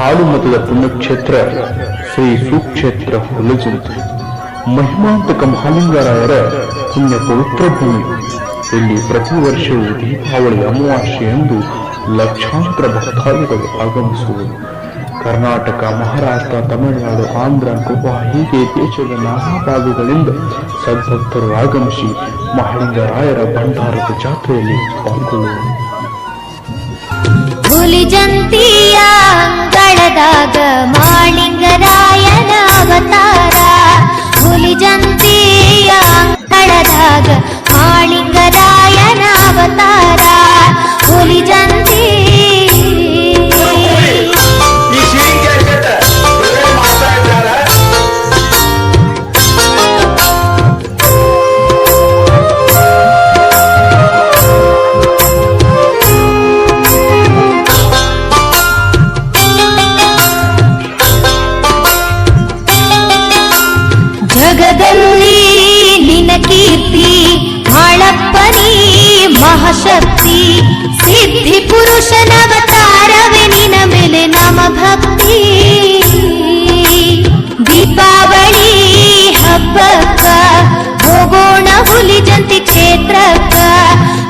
ಹಾಲು ಮತದ ಪುಣ್ಯಕ್ಷೇತ್ರ ಶ್ರೀ ಸುಕ್ಷೇತ್ರ ಹುಲಜಂತಿ ಮಹಿಮಾಂತಕ ಮಹಾಲಿಂಗರಾಯರ ಪುಣ್ಯ ಪವಿತ್ರ ಭೂಮಿ. ಇಲ್ಲಿ ಪ್ರತಿ ವರ್ಷವೂ ದೀಪಾವಳಿ ಅಮಾವಾಸ್ಯೆಯಂದು ಲಕ್ಷಾಂತರ ಭಕ್ತಾದಿಗಳು ಆಗಮಿಸುವುದು ಕರ್ನಾಟಕ, ಮಹಾರಾಷ್ಟ್ರ, ತಮಿಳುನಾಡು, ಆಂಧ್ರ, ಗೋವಾ ಹೀಗೆ ದೇಶದ ನಾನಾ ಭಾಗಗಳಿಂದ ಸದ್ಭಕ್ತರು ಆಗಮಿಸಿ ಮಹಾಲಿಂಗರಾಯರ ಭಂಡಾರದ ಜಾತ್ರೆಯಲ್ಲಿ ಪಾಲ್ಗೊಳ್ಳುವರು. ಹುಲಿಜಂತಿಯ ಅಂಗಳದಾಗ ಮಹಾಶಕ್ತಿ ಸಿದ್ಧಿ ಪುರುಷನ ಅವತಾರವೇ ನಿನ ಮೇಲೆ ನಮ ಭಕ್ತಿ. ದೀಪಾವಳಿ ಹಬ್ಬಕ್ಕ ಹೋಗೋಣ ಹುಲಿಜಂತಿ ಕ್ಷೇತ್ರಕ್ಕ,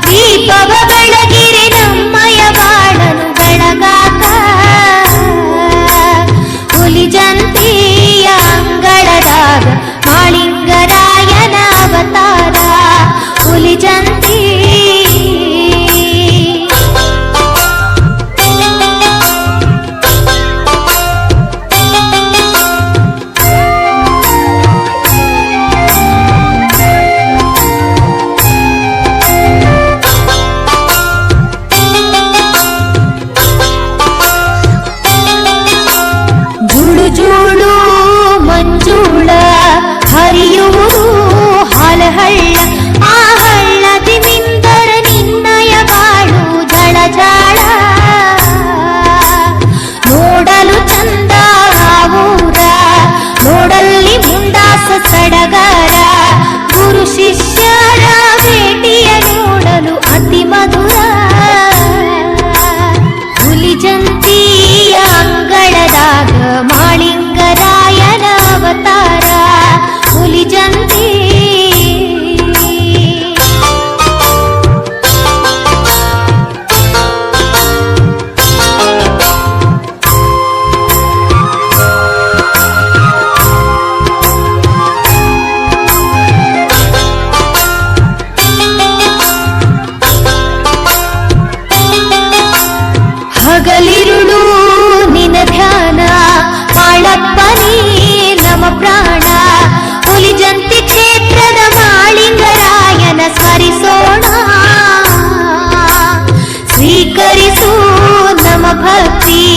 ದೀಪವ ಬೆಳಗಿರಿ Jesús. भक्ति